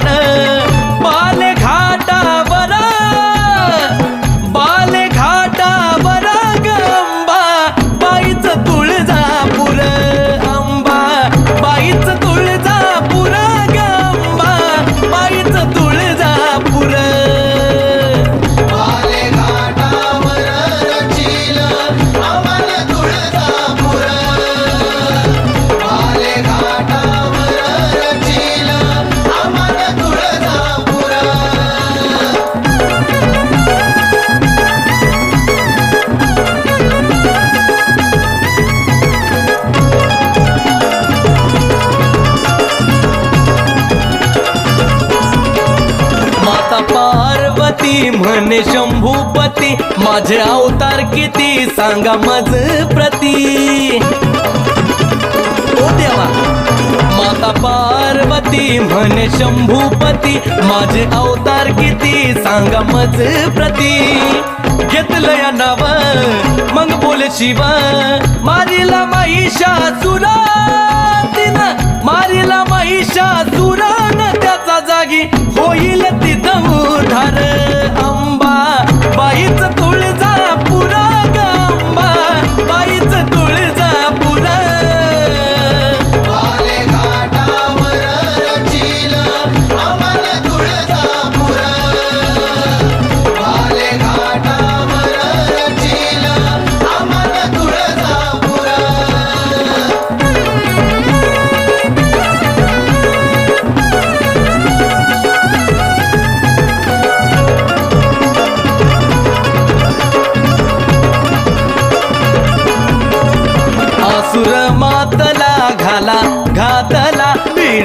ஞான पार्वती म्हणे शंभूपती माझे अवतार किती सांगा माझ प्रती. ओ देवा माता पार्वती म्हणे शंभूपती माझे अवतार किती सांगा मज प्रती. घेतलं या नाव मग बोल शिव मारिला महिषा सुरा तिनं मारीला महिषा सुरा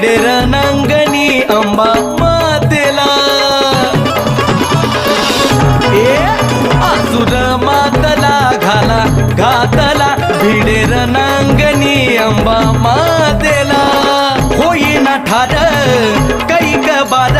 बिडेर नंगनी अंबा मातेला. ए आसुर मातला घाला घातला भिडेर नांगणी अंबा मातेला. होईना ठार कैक बार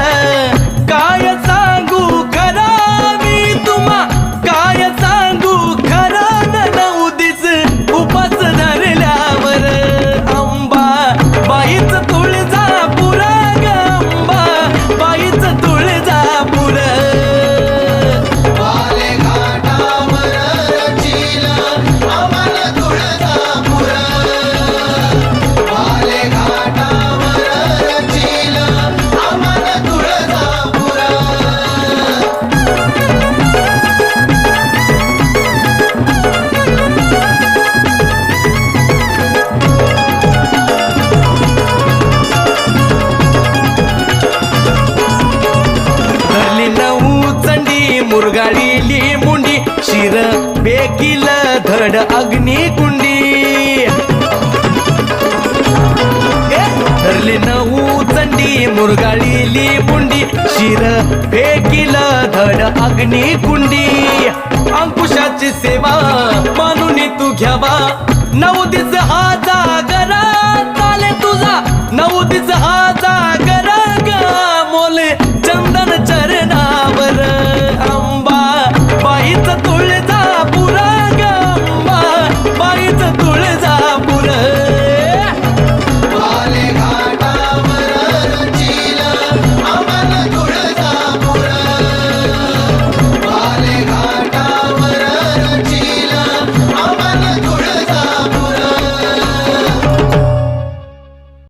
मुरगाळीली मुंडी शिर बेकिल धड अग्नी कुंडी. धरली नऊ चंडी मुरगाळीली मुंडी शिर फेकील धड अग्नी कुंडी. अंकुशाची सेवा मानून तू घ्यावा. नऊ दिस हा जागरा चाले तुझा. नऊ दिस हा